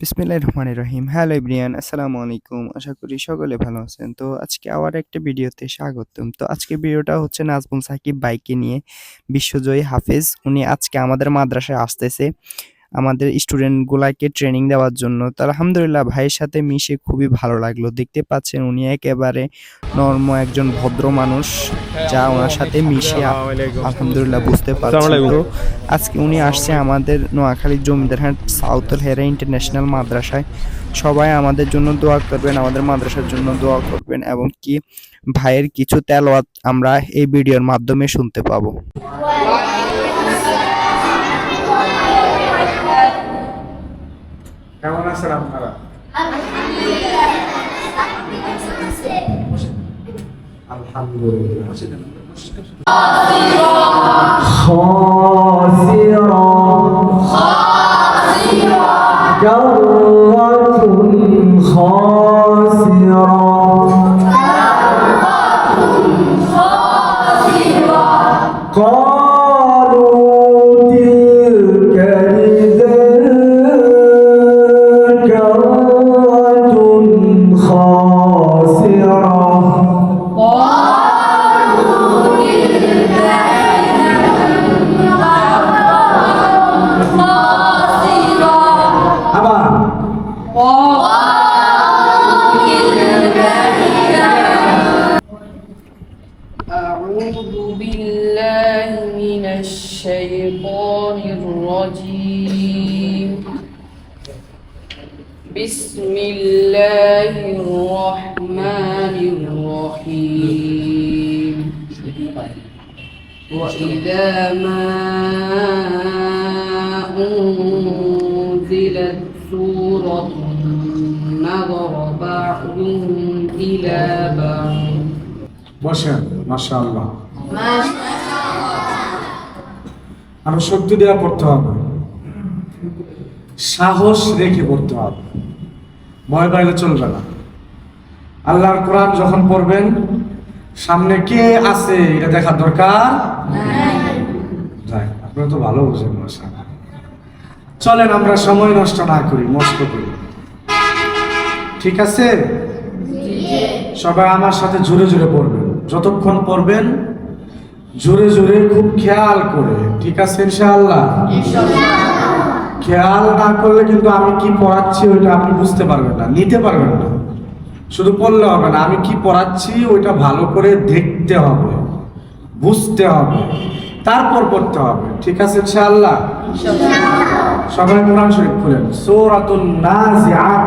বিসমিল্লাহ রহমানির রহিম। হ্যালো ইব্রিয়ান আসসালামু আলাইকুম। আশা করি সকলে ভালো আছেন। তো আজকে আবার একটা ভিডিওতে স্বাগতম। তো আজকে ভিডিওটা হচ্ছে নাজমুল সাকিব বাইকে নিয়ে বিশ্বজয়ী হাফেজ। উনি আজকে আমাদের মাদ্রাসায় আসতেছে। আমাদের স্টুডেন্টগুলাকে ট্রেনিং দেওয়ার জন্য। তো আলহামদুলিল্লাহ ভাইয়ের সাথে মিশে খুবই ভালো লাগল। দেখতে পাচ্ছেন উনি একেবারে নর্ম একজন ভদ্র মানুষ যা ওনার সাথে মিশে আলহামদুলিল্লাহ বুঝতে পারছি। তো আজকে উনি আসছে আমাদের নোয়াখালী জমিদারহাট সাউথল হেরা ইন্টারন্যাশনাল মাদ্রাসায়। সবাই আমাদের জন্য দোয়া করবেন আমাদের মাদ্রাসার জন্য দোয়া করবেন এবং কি ভাইয়ের কিছু তেলাওয়াত আমরা এই ভিডিওর মাধ্যমে শুনতে পাবো। কেমন আছেন আপনারা? আলহামদুলিল্লাহ। الله الرحمن الرحيم وإذا ما أنزلت سورة نظر بعضهم إلى بعض বসেন মাশাআল্লাহ আরো শক্তি দেওয়া পড়তে হবে সাহস রেখে পড়তে হবে ভয় পাইলে চলবে না। আল্লাহর কোরআন যখন পড়বেন, সামনে কে আছে এটা দেখার দরকার আপনারা তো ভালো বুঝেন চলেন, আমরা সময় নষ্ট না করি নষ্ট করি। ঠিক আছে? সবাই আমার সাথে জোরে জোরে পড়বেন। যতক্ষণ পড়বেন, জোরে জোরে খুব খেয়াল করে। ঠিক আছে ইনশাআল্লাহ। খেয়াল না করলে কিন্তু আমি কি পড়াচ্ছি ওইটা আপনি বুঝতে পারবেন না, নিতে পারবেন না। শুধু পড়লে হবে না, আমি কি পড়াচ্ছি ওইটা ভালো করে দেখতে হবে, বুঝতে হবে, তারপর পড়তে হবে। ঠিক আছে ইনশাআল্লাহ? সবাই কোরআন শরীফ খুলেন। সূরাতুন নাজিআত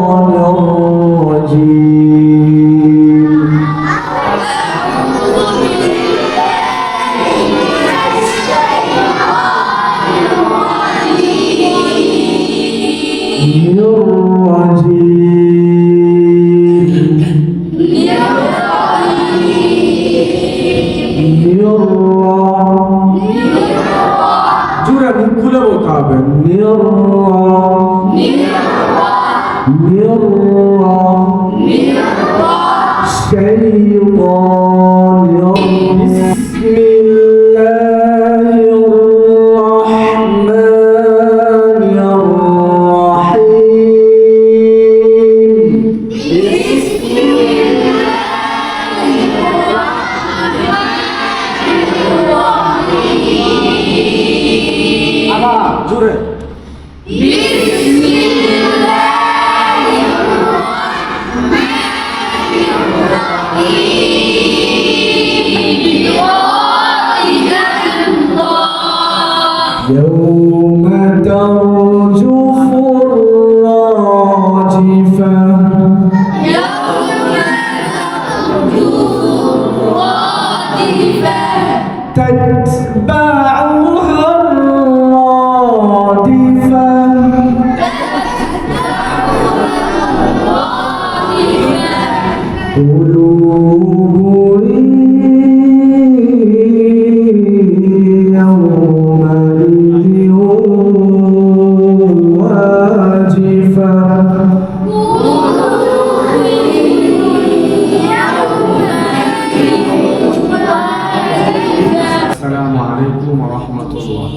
Mirror, mirror, stay upon your. السلام عليكم ورحمة الله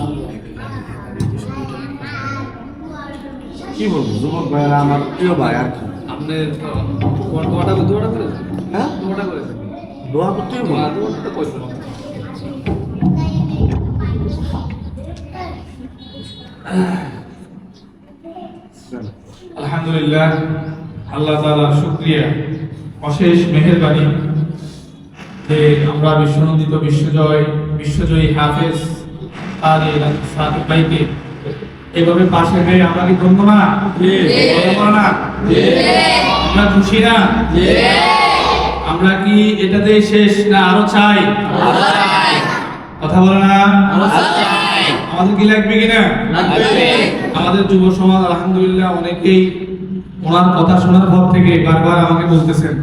কি বলব যুবক ভাইয়েরা আমার প্রিয় ভাই আর কি। আপনি দোয়াটা দোয়াটা করে হ্যাঁ? দোয়াটা করে দোয়া করতে দোয়া হ্যাঁ, দোয়াটা আলহামদুলিল্লাহ আল্লাহ তালা শুক্রিয়া অশেষ মেহরবানি যে আমরা বিশ্বনন্দিত বিশ্বজয় বিশ্বজয়ী হাফেজ সাদিক ভাইকে এভাবে পাশে পেয়ে আমরা কি ধন্য না? না আমরা খুশি না? আমরা কি এটাতেই শেষ না আরও চাই? কথা বলে না? আমাদের কি লাগবে কিনা? আমাদের যুব সমাজ আলহামদুলিল্লাহ অনেকেই ওনার কথা শোনার পর থেকে বারবার আমাকে বলতেছেন।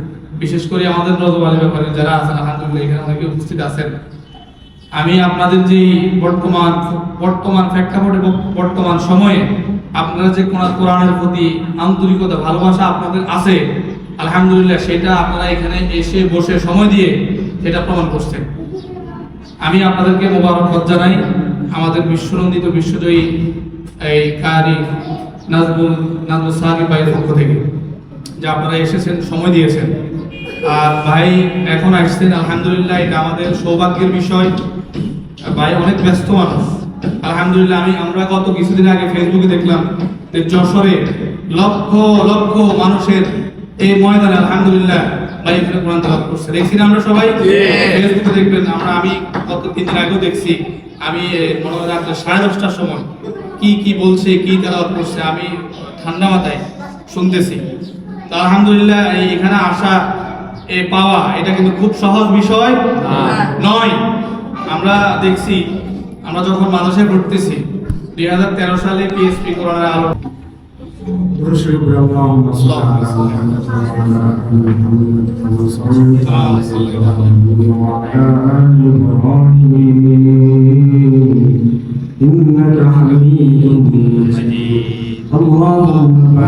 বিশেষ করে আমাদের রজবালি ব্যাপারে যারা আছেন আলহামদুলিল্লাহ এখানে অনেকে উপস্থিত আছেন। আমি আপনাদের যে বর্তমান বর্তমান প্রেক্ষাপটে বর্তমান সময়ে আপনারা যে কোরআন- কোরআনের প্রতি আন্তরিকতা, ভালোবাসা আপনাদের আছে, আলহামদুলিল্লাহ সেটা আপনারা এখানে এসে বসে সময় দিয়ে সেটা প্রমাণ করছেন। আমি আপনাদেরকে মোবারকবাদ জানাই, আমাদের বিশ্বনন্দিত বিশ্বজয়ী এই কারি নাজবুল নাজবুল সাহাবি ভাইয়ের পক্ষ থেকে, যে আপনারা এসেছেন, সময় দিয়েছেন। ভাই এখন আসছেন আলহামদুলিল্লাহ এটা আমাদের সৌভাগ্যের বিষয়। ভাই অনেক ব্যস্ত মানুষ। আলহামদুলিল্লাহ আমি আমরা গত কিছুদিন আগে ফেসবুকে দেখলাম যে যশোরে লক্ষ লক্ষ মানুষের এই ময়দানে আলহামদুলিল্লাহ ভাই এখানে কোরআন তেলাওয়াত করছে দেখছি না আমরা সবাই? ফেসবুকে দেখবেন আমরা আমি গত তিন দিন আগেও দেখছি আমি মনে হয় রাত্রে সাড়ে দশটার সময় কি কি বলছে কি তেলাওয়াত করছে আমি ঠান্ডা মাথায় শুনতেছি। তো আলহামদুলিল্লাহ এখানে আসা এ পাওয়া এটা কিন্তু খুব সহজ বিষয় নয় আমরা দেখছি আমরা যখন মানুষে ঘুরতেছি দুই হাজার তেরো সালে পিএসপি করোনার আলো ونشكر اللهم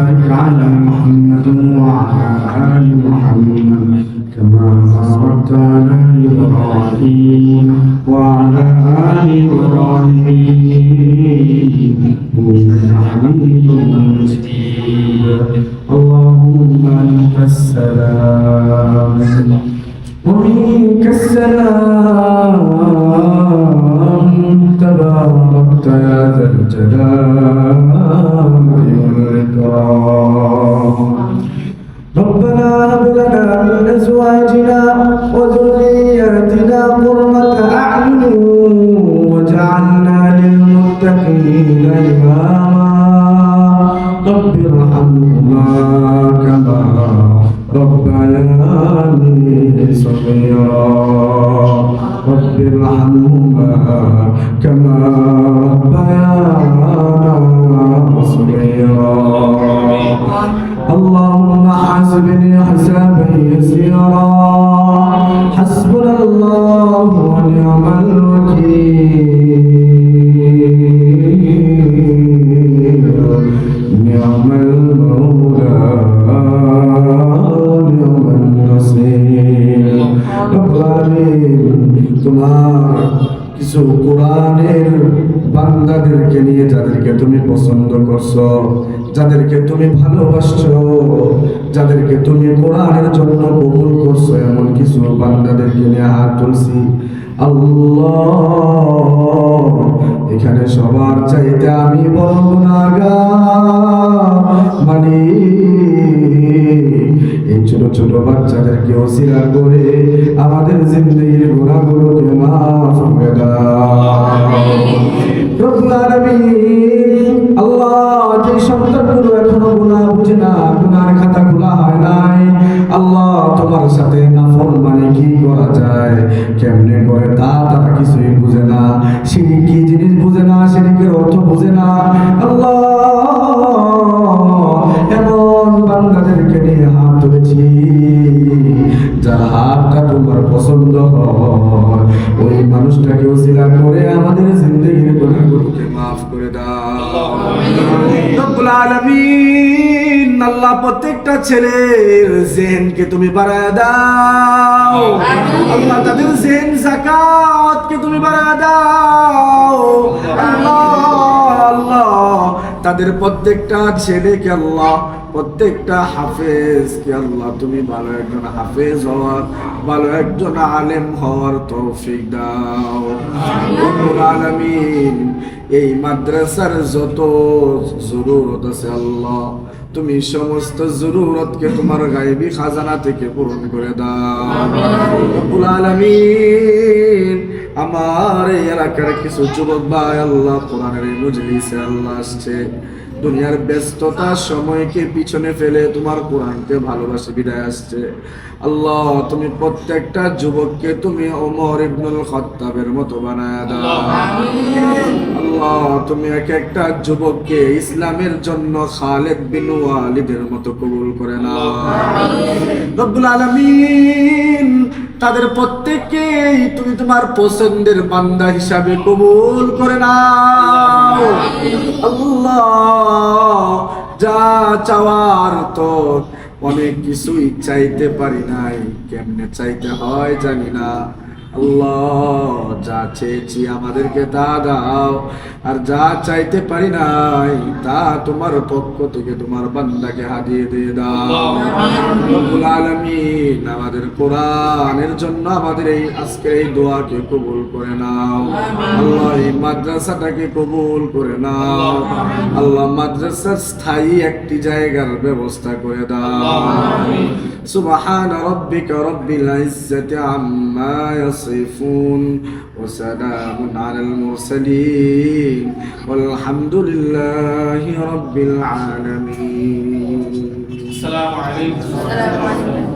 اللهم بارك على محمد وعلى آل محمد كما باركت على إبراهيم وعلى آل إبراهيم إنك حميد مجيد. اللهم أنت السلام. ومنك السلام تباركت يا ذا الجلال. والإكرام ربنا هب لنا من أزواجنا وذرياتنا قرة أعين واجعلنا للمتقين إماما رب ارحمهما كما ربياني صغيرا رب ارحمهما كما ربيانا صغيرا. اللهم حاسبني حسابا يسيرا. حسبنا الله ونعم الوكيل পছন্দ করছ, যাদেরকে তুমি ভালোবাসছো, যাদেরকে তুমি কোরআনের জন্য কবুল করছ, এমন কিছু বান্দাদেরকে নিয়ে হাত তুলছি। আল্লাহ, এখানে সবার চাইতে আমি মানে এই ছোট ছোট বাচ্চাদেরকে অসিরা করে আমাদের জিন্দগির গুণাগুলোকে মাফ করে কেমনে করে তা তারা কিছুই বুঝে না। সিঁড়ি কি জিনিস বুঝে না সিঁড়িকে অর্থ বুঝে না। আল্লাহ এমন বান্দাদেরকে নিয়ে হাত যার হাতটা তোমার পছন্দ হয়। ওই মানুষটাকে ওসিলা করে আমাদের জিন্দগির মাফ করে দাও। রব্বুল আলামিন। আল্লাহ প্রত্যেকটা ছেলের জেহেনকে তুমি বাড়ায় দাও। আল্লাহ তাদের জেহেন জাকাতকে তুমি বাড়ায় দাও। আল্লাহ আল্লাহ। তাদের প্রত্যেকটা ছেলেকে আল্লাহ প্রত্যেকটা হাফেজ কে আল্লাহ তুমি ভালো একজন হাফেজ হওয়ার ভালো একজন আলেম হওয়ার তৌফিক দাও। আলামিন এই মাদ্রাসার যত জরুরত আছে আল্লাহ তুমি সমস্ত জরুরতকে তোমার গায়েবী খাজানা থেকে পূরণ করে দাও। আলামিন, আমার এলাকার কিছু যুবক ভাই আল্লাহ কোরআনের এই মজলিসে আল্লাহ আসছে। দুনিয়ার ব্যস্ততার সময়কে পিছনে ফেলে তোমার কোরআনকে ভালোবাসে বিদায় আসছে। আল্লাহ তুমি প্রত্যেকটা যুবককে তুমি ওমর ইবনুল খত্তাবের মতো বানায় দাও। আল্লাহ তুমি এক একটা যুবককে ইসলামের জন্য খালেদ বিন ওয়ালিদের মতো কবুল করে নাও। রব্বুল আলামিন তাদের প্রত্যেককেই তুমি তোমার পছন্দের বান্দা হিসাবে কবুল করে নাও। আল্লাহ, যা চাওয়ার তো অনেক কিছুই চাইতে পারি নাই। কেমনে চাইতে হয় জানি না। আল্লাহ, যা চেয়েছি আমাদেরকে তা দাও। আর যা চাইতে পারি নাই, তা তোমার পক্ষ থেকে তোমার বান্দাকে দিয়ে দাও। আলমিন, আমাদের কোরআনের জন্য আমাদের এই আজকে এই দোয়াকে কবুল করে নাও। আল্লাহ, এই মাদ্রাসাটাকে কবুল করে নাও। আল্লাহ, মাদ্রাসার স্থায়ী একটি জায়গার ব্যবস্থা করে দাও। সুবহান রব্বিকা রব্বিল ইজ্জাতি আম্মা ইয়াস يصفون وسلام على المرسلين والحمد لله رب العالمين السلام عليكم السلام عليكم.